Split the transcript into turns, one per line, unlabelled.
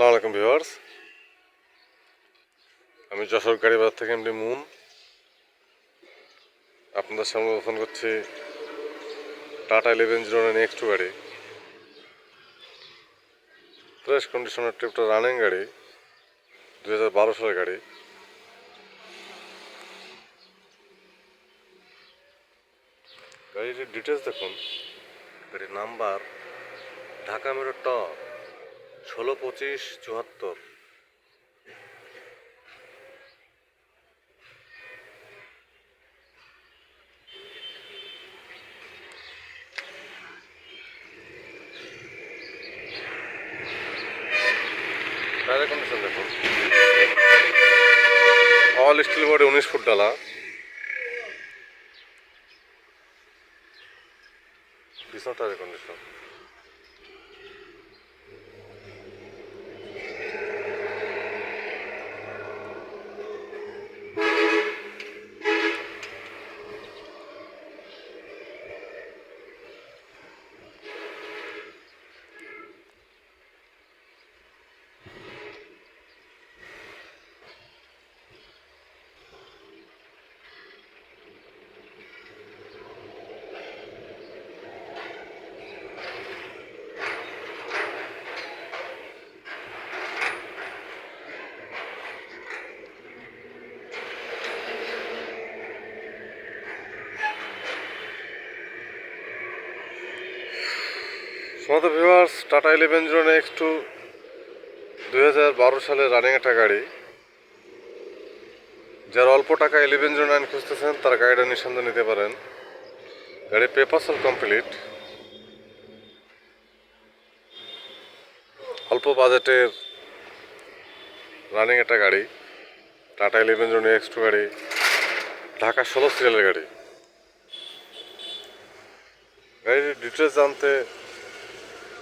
আসসালামু আলাইকুম, ভিউয়ার্স। আমি যশোর গাড়িবাজার থেকে এমডি মুন। আপনাদের সামনে ফোন করছি Tata eleven zero nine x two গাড়ি। ফ্রেশ কন্ডিশনের ট্রিপটা রানিং গাড়ি দু হাজার বারো সালের গাড়ি। গাড়িটির ডিটেলস দেখুন। গাড়ির নাম্বার, ঢাকা মেরো টপ। ষোলো পঁচিশ চুয়াত্তর। টায়ারের কন্ডিশন দেখুন অল স্টিল বডি উনিশ ফুট ডালা। পিছন টায়ারের কন্ডিশন সমস্ত viewers Tata eleven zero next two দুই হাজার বারো সালে রানিং একটা গাড়ি। যারা অল্প টাকা ইলেভেন জিরো নাইন খুঁজতেছেন, তারা গাড়িটা নিঃসন্দেহে নিতে পারেন। গাড়ির পেপার সল কমপ্লিট অল্প বাজেটের রানিং একটা গাড়ি। Tata eleven zero next two গাড়ি। ঢাকা ষোলো সিরিয়ালের গাড়ি। গাড়ির ডিটেলস জানতে